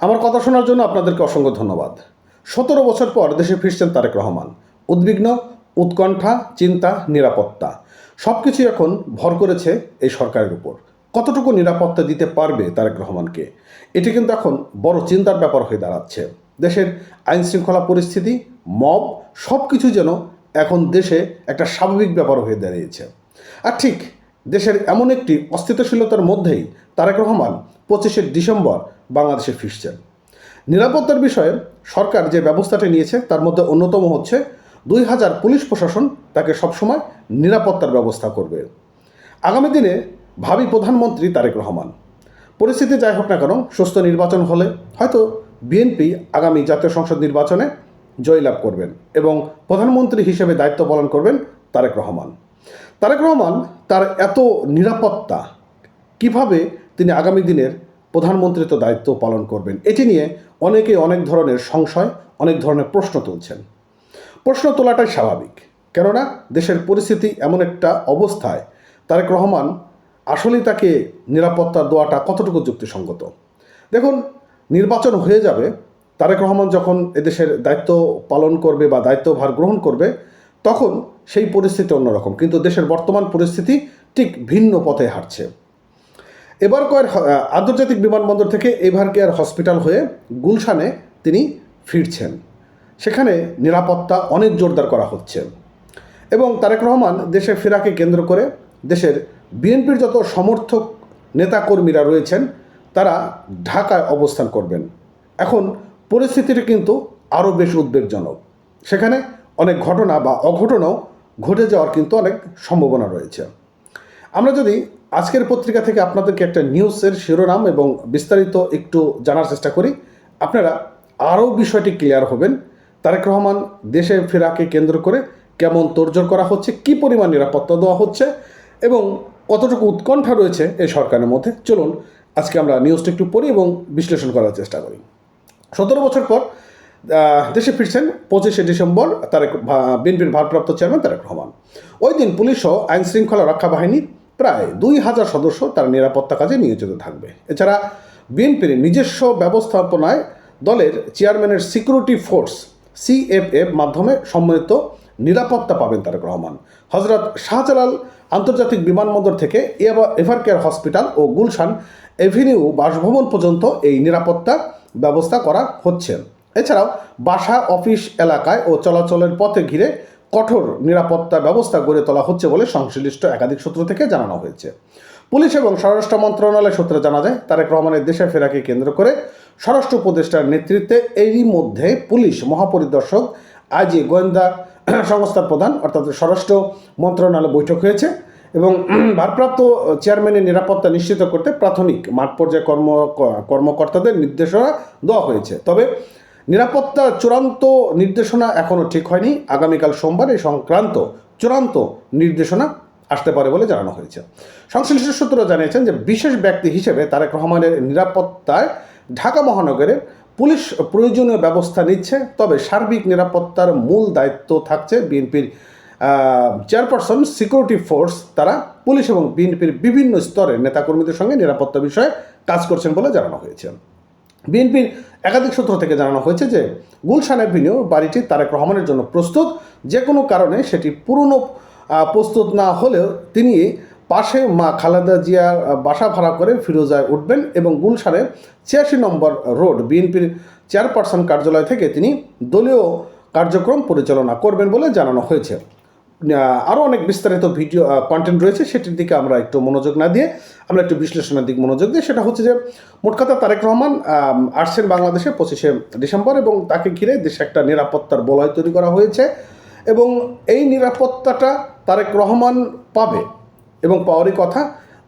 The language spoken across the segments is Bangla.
আমার কথা শোনার জন্য আপনাদেরকে অসংখ্য ধন্যবাদ। সতেরো বছর পর দেশে ফিরছেন তারেক রহমান। উদ্বিগ্ন, উৎকণ্ঠা, চিন্তা, নিরাপত্তা সব কিছুই এখন ভর করেছে এই সরকারের উপর। কতটুকু নিরাপত্তা দিতে পারবে তারেক রহমানকে? এটি কিন্তু এখন বড় চিন্তার ব্যাপার হয়ে দাঁড়াচ্ছে। দেশের আইন শৃঙ্খলা পরিস্থিতি, মব সব কিছু যেন এখন দেশে একটা স্বাভাবিক ব্যাপার হয়ে দাঁড়িয়েছে। আর ঠিক, দেশের এমন একটি অস্তিত্বশীলতার মধ্যেই তারেক রহমান পঁচিশে ডিসেম্বর বাংলাদেশে ফিরছেন। নিরাপত্তার বিষয়ে সরকার যে ব্যবস্থাটি নিয়েছে, তার মধ্যে অন্যতম হচ্ছে দুই হাজার পুলিশ প্রশাসন তাকে সবসময় নিরাপত্তার ব্যবস্থা করবে। আগামী দিনে ভাবি প্রধানমন্ত্রী তারেক রহমান। পরিস্থিতি যাই হোক না কেন, সুস্থ নির্বাচন হলে হয়তো বিএনপি আগামী জাতীয় সংসদ নির্বাচনে জয়লাভ করবেন এবং প্রধানমন্ত্রী হিসেবে দায়িত্ব পালন করবেন তারেক রহমান। তারেক রহমান তার এত নিরাপত্তা, কীভাবে তিনি আগামী দিনের প্রধানমন্ত্রিত্ব দায়িত্ব পালন করবেন। এটি নিয়ে অনেকে অনেক ধরনের সংশয়, অনেক ধরনের প্রশ্ন তুলছেন। প্রশ্ন তোলাটাই স্বাভাবিক, কেননা দেশের পরিস্থিতি এমন একটা অবস্থায়, তারেক রহমান আসলেই তাকে নিরাপত্তা দেওয়াটা কতটুকু যুক্তিসঙ্গত? দেখুন, নির্বাচন হয়ে যাবে, তারেক রহমান যখন এদেশের দায়িত্ব পালন করবে বা দায়িত্বভার গ্রহণ করবে, তখন সেই পরিস্থিতি অন্যরকম। কিন্তু দেশের বর্তমান পরিস্থিতি ঠিক ভিন্ন পথে হাঁটছে। এবার কয়ের আন্তর্জাতিক বিমানবন্দর থেকে এভার কেয়ার হসপিটাল হয়ে গুলশানে তিনি ফিরছেন। সেখানে নিরাপত্তা অনেক জোরদার করা হচ্ছে। এবং তারেক রহমান দেশে ফেরাকে কেন্দ্র করে দেশের বিএনপির যত সমর্থক নেতাকর্মীরা রয়েছেন, তারা ঢাকায় অবস্থান করবেন। এখন পরিস্থিতিটি কিন্তু আরও বেশ উদ্বেগজনক। সেখানে অনেক ঘটনা বা অঘটনও ঘটে যাওয়ার কিন্তু অনেক সম্ভাবনা রয়েছে। আমরা যদি আজকের পত্রিকা থেকে আপনাদেরকে একটা নিউজের শিরোনাম এবং বিস্তারিত একটু জানার চেষ্টা করি। আপনারা আরও বিষয়টি ক্লিয়ার হবেন। তারেক রহমান দেশে ফেরাকে কেন্দ্র করে কেমন তোড়জোড় করা হচ্ছে, কি পরিমাণ নিরাপত্তা দেওয়া হচ্ছে এবং কতটুকু উৎকণ্ঠা রয়েছে এই সরকারের মধ্যে, চলুন আজকে আমরা নিউজটা একটু পড়ি এবং বিশ্লেষণ করার চেষ্টা করি। সতেরো বছর পর দেশে ফিরছেন পঁচিশে ডিসেম্বর তারেক বিএনপির ভারপ্রাপ্ত চেয়ারম্যান তারেক রহমান। ওই দিন পুলিশ ও আইন শৃঙ্খলা রক্ষা বাহিনীর প্রায় দুই হাজার সদস্য তার নিরাপত্তা কাজে নিয়োজিত থাকবে। এছাড়া বিএনপির নিজস্ব ব্যবস্থাপনায় দলের চেয়ারম্যানের সিকিউরিটি ফোর্স, সিএফএফ মাধ্যমে সম্মিলিত নিরাপত্তা পাবেন তারেক রহমান। হজরত শাহজালাল আন্তর্জাতিক বিমানবন্দর থেকে এভার- এভারকেয়ার হসপিটাল ও গুলশান এভিনিউ বাসভবন পর্যন্ত এই নিরাপত্তা ব্যবস্থা করা হচ্ছে। এছাড়াও বাসা, অফিস, এলাকায় ও চলাচলের পথে ঘিরে কঠোর নিরাপত্তা ব্যবস্থা গড়ে তোলা হচ্ছে বলে সংশ্লিষ্ট একাধিক সূত্র থেকে জানানো হয়েছে। পুলিশ এবং স্বরাষ্ট্র মন্ত্রণালয় সূত্রে জানা যায়, তারেক রহমানের দেশে ফেরাকে কেন্দ্র করে স্বরাষ্ট্র উপদেষ্টার নেতৃত্বে এরই মধ্যে পুলিশ মহাপরিদর্শক আজই গোয়েন্দা সংস্থার প্রধান, অর্থাৎ স্বরাষ্ট্র মন্ত্রণালয় বৈঠক হয়েছে এবং ভারপ্রাপ্ত চেয়ারম্যানের নিরাপত্তা নিশ্চিত করতে প্রাথমিক মাঠ পর্যায়ে কর্ম কর্মকর্তাদের নির্দেশনা দেওয়া হয়েছে। তবে নিরাপত্তা চূড়ান্ত নির্দেশনা এখনও ঠিক হয়নি। আগামীকাল সোমবার এই সংক্রান্ত চূড়ান্ত নির্দেশনা আসতে পারে বলে জানানো হয়েছে। সংশ্লিষ্ট সূত্র জানিয়েছেন যে বিশেষ ব্যক্তি হিসেবে তারেক রহমানের নিরাপত্তায় ঢাকা মহানগরের পুলিশ প্রয়োজনীয় ব্যবস্থা নিচ্ছে, তবে সার্বিক নিরাপত্তার মূল দায়িত্ব থাকছে বিএনপির চেয়ারপারসন সিকিউরিটি ফোর্স, তারা পুলিশ এবং বিএনপির বিভিন্ন স্তরের নেতাকর্মীদের সঙ্গে নিরাপত্তা বিষয়ে কাজ করছেন বলে জানানো হয়েছে। বিএনপির একাধিক সূত্র থেকে জানানো হয়েছে যে গুলশান অ্যাভিনিউ বাড়িটি তারেক রহমানের জন্য প্রস্তুত। যে কোনো কারণে সেটি পুরনো প্রস্তুত না হলেও তিনি পাশে মা খালেদা জিয়ার বাসা ভাড়া করে ফিরোজায় উঠবেন এবং গুলশানের ছিয়াশি নম্বর রোড বিএনপির চেয়ারপারসন কার্যালয় থেকে তিনি দলীয় কার্যক্রম পরিচালনা করবেন বলে জানানো হয়েছে। আরও অনেক বিস্তারিত ভিডিও কন্টেন্ট রয়েছে, সেটির দিকে আমরা একটু মনোযোগ না দিয়ে, আমরা একটু বিশ্লেষণের দিক মনোযোগ দিই সেটা হচ্ছে যে মোট কথা তারেক রহমান আসছেন বাংলাদেশে পঁচিশে ডিসেম্বর এবং তাকে ঘিরে দেশে একটা নিরাপত্তার বলয় তৈরি করা হয়েছে এবং এই নিরাপত্তাটা তারেক রহমান পাবে এবং পাওয়ারই কথা।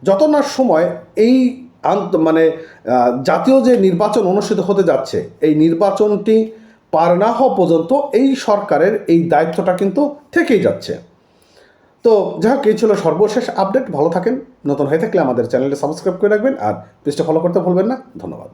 যত না সময় এই আন্ত মানে জাতীয় যে নির্বাচন অনুষ্ঠিত হতে যাচ্ছে, এই নির্বাচনটি পার না হওয়া পর্যন্ত এই সরকারের এই দায়িত্বটা কিন্তু থেকেই যাচ্ছে। তো যাই হোক, এই ছিল সর্বশেষ আপডেট। ভালো থাকেন। নতুন হয়ে থাকলে আমাদের চ্যানেলটা সাবস্ক্রাইব করে রাখবেন আর পেজটা ফলো করতে ভুলবেন না। ধন্যবাদ।